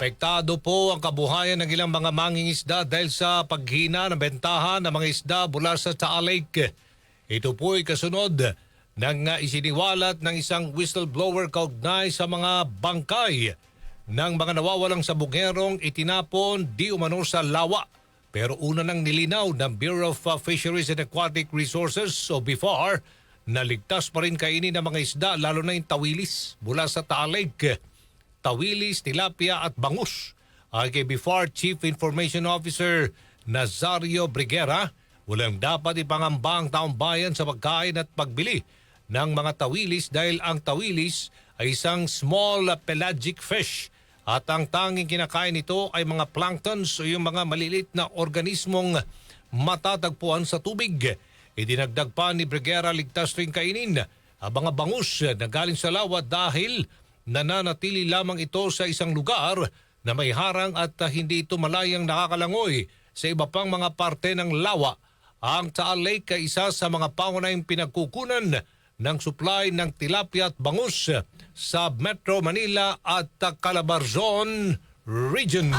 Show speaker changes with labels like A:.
A: Apektado po ang kabuhayan ng ilang mga mangingisda dahil sa paghina ng bentahan ng mga isda mula sa Taal Lake. Ito po ay kasunod ng isiniwalat ng isang whistleblower kaugnay sa mga bangkay ng mga nawawalang sabungerong itinapon di umano sa lawa. Pero una nang nilinaw ng Bureau of Fisheries and Aquatic Resources o BFAR na ligtas pa rin kainin ng mga isda lalo na yung tawilis mula sa Taal Lake tawilis, tilapia at bangus. Ay kay BFAR Chief Information Officer Nazario Briguera, walang dapat ipangamba ang taong bayan sa pagkain at pagbili ng mga tawilis dahil ang tawilis ay isang small pelagic fish at ang tanging kinakain nito ay mga planktons o yung mga malilit na organismong matatagpuan sa tubig. Idinagdag pa ni Briguera ligtas rin kainin ang mga bangus na galing sa lawa dahil nananatili lamang ito sa isang lugar na may harang at uh, hindi ito malayang nakakalangoy sa iba pang mga parte ng lawa. Ang Taal Lake ay isa sa mga pangunahing pinagkukunan ng supply ng tilapia at bangus sa Metro Manila at Calabarzon Region.